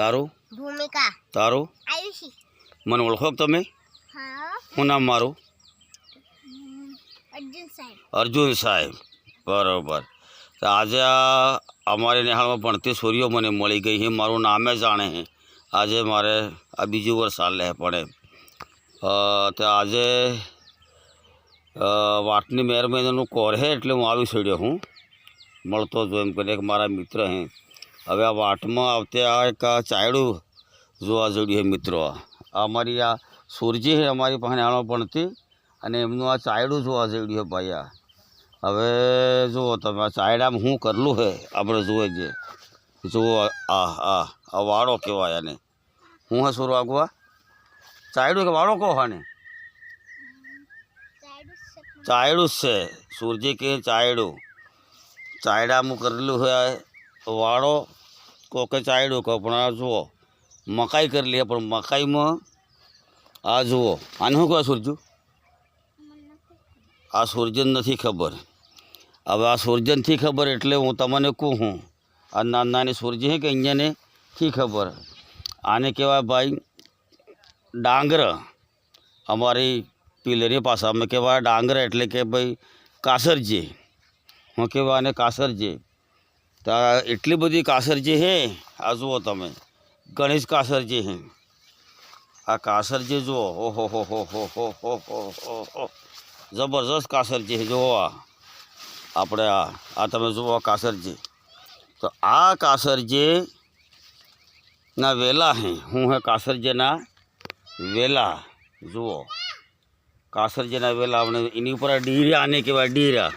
તારું? ભૂમિકા. તારું? આયુષી. મને ઓળખો તમે? હા. શું નામ મારું? અર્જુન સાહેબ. અર્જુન સાહેબ. બરોબર. આજે આ અમારી નિહાળમાં ભણતી છોરીઓ મને મળી ગઈ છે. મારું નામે જાણે છે. આજે મારે આ બીજું વર્ષ હાલે પણ તો આજે વાટની મેર મહિનાનું કોર છે એટલે હું આવી છોડ્યો હું. મળતો જો એમ કરીને મારા મિત્ર હે હવે આ વાટમાં આવતે આ એક ચાયડું જોવા જોડ્યું છે મિત્રો. આ અમારી આ સુરજી છે, અમારી પાસે આણો પણથી અને એમનું આ ચાયડું જોવા જોડ્યું છે ભાઈ આ. હવે જુઓ તમે ચાયડામાં શું કરલું છે? આપણે જુએ જે જુઓ આ આ આ વાળો કહેવાય આને. હું હે સુર આગવા? ચાયડું કે વાળો કહો ને ચાયડું જ છે. સૂરજી કે ચાયડું. ચાયડામાં કરેલું હોય વાળો કોકે કે ચાયડું કહો, પણ આ જુઓ, મકાઈ કરી લે પણ મકાઈમાં આ જુઓ. આને શું કહે સૂરજુ? આ સૂરજન નથી ખબર. હવે આ સૂર્જનથી ખબર એટલે હું તમને કહું હું, આ નાની નાની સૂરજ હે કે અહીંયાને, થી ખબર. આને કહેવાય ભાઈ, ડાંગર. અમારી પિલરી અમે કહેવાય ડાંગર એટલે કે ભાઈ કાસરજી. હું કહેવાય આને કાસરજી. તો આ એટલી બધી કાસરજી હે આ જુઓ તમે ગણેશ કાસરજી હે આ કાસરજી જુઓ ઓહો હો હો હો હો હો હો હો હો જબરજસ્ત કાસરજી છે જુઓ આ આપણે આ આ તમે જુઓ આ કાસરજી તો આ કાસરજી ના વેલા હે હું હે કાસરજીના વેલા જુઓ કાસરજીના વેલા આપણે એની ઉપર આ ડીરા આને કહેવાય ડીરા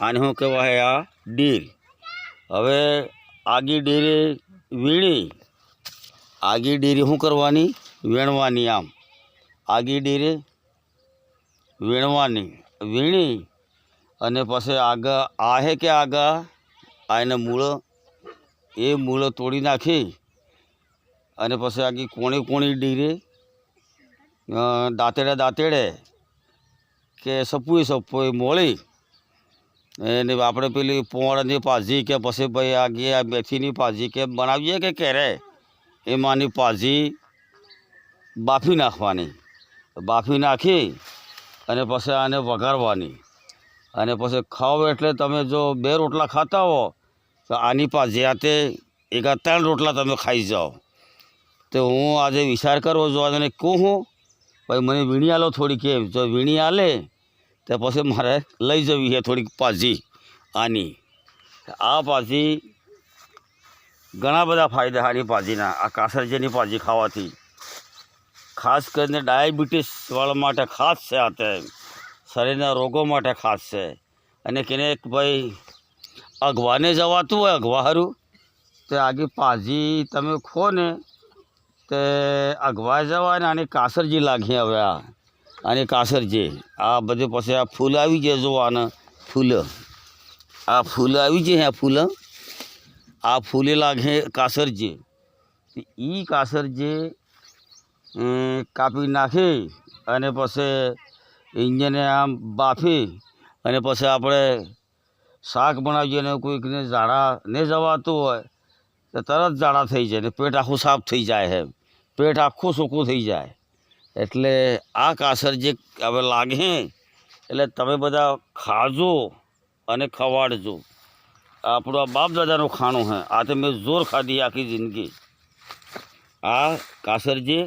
આને શું કહેવાય આ ડીર હવે આગી ડેરી વીણી, આગી ડેરી શું કરવાની? વીણવાની આમ. આગી ડેરી વીણવાની, વીણી અને પછી આગ આહે કે આગા? આ એને મૂળ, એ મૂળ તોડી નાખી અને પછી આગી કોણી કોણી ડીરે દાંતેડે દાંતેડે કે સપુએ સપુએ મોળી એને આપણે પેલી પોળની ભાજી કે પછી ભાઈ આગે આ મેથીની ભાજી કે બનાવીએ કે કેરે એમાંની ભાજી બાફી નાખવાની. બાફી નાખી અને પછી આને વઘારવાની. અને પછી ખાઓ એટલે તમે જો બે રોટલા ખાતા હો, તો આની પાસે આતે એકા ત્રણ રોટલા તમે ખાઈ જાઓ. તો હું આજે વિચાર કરવો જો અને કહું હું, ભાઈ મને વીણી આલો થોડી કેમ જો વીણી આલે તો પછી મારે લઈ જવી છે થોડીક પાજી આની. આ પાજી ઘણા બધા ફાયદા આની પાજીના આ કાસરજીની પાજી ખાવાથી. ખાસ કરીને ડાયાબિટીસવાળા માટે ખાસ છે આ તે. શરીરના રોગો માટે ખાસ છે. અને કેને ભાઈ અગવાને જવાતું હોય, અગવા હારું. તે આગી પાજી તમે ખો ને, તે અગવા જવાય ને આની કાસરજી લાગી હવે આ. આની કાસરજી આ બધું પછી આ ફૂલ આવી જાય જો આને ફૂલ આ ફૂલ આવી જાય આ ફૂલ આ ફૂલે લાગે કાસરજી એ કાસરજી અમ, કાપી નાખી અને પછી ઇંજને આમ બાફી અને પછી આપણે શાક બનાવીએ ને કોઈકને ઝાડા નહીં જવાતું હોય તો તરત ઝાડા થઈ જાય ને પેટ આખું સાફ થઈ જાય છે પેટ આખું સૂકું થઈ જાય એટલે આ કાસર જે હવે લાગે, એટલે તમે બધા ખાજો અને ખવાડજો. આપણું આ બાપ દાદાનું ખાણું હે, આ તો મેં જોર ખાધી આખી જિંદગી. આ કાસર જે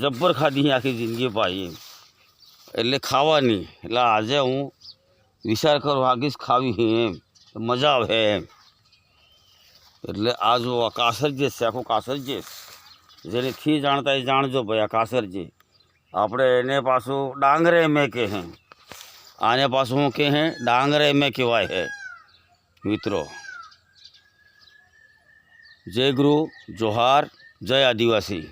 જબ્બર ખાધી આખી જિંદગી ભાઈ એટલે ખાવાની, એટલે આજે હું વિચાર કરું આગીશ જ ખાવી એમ મજા આવે એમ. એટલે આ જો કાસર જે છે, આખું કાસરજી જેને ખી જાણતા એ જાણજો ભાઈ, આ કાસરજી. આપણે એને પાછું ડાંગરે મેં કહે આને પાછું હું કહે ડાંગરે મેં કહેવાય હે. મિત્રો, જય ગુરુ, જોહાર, જય આદિવાસી.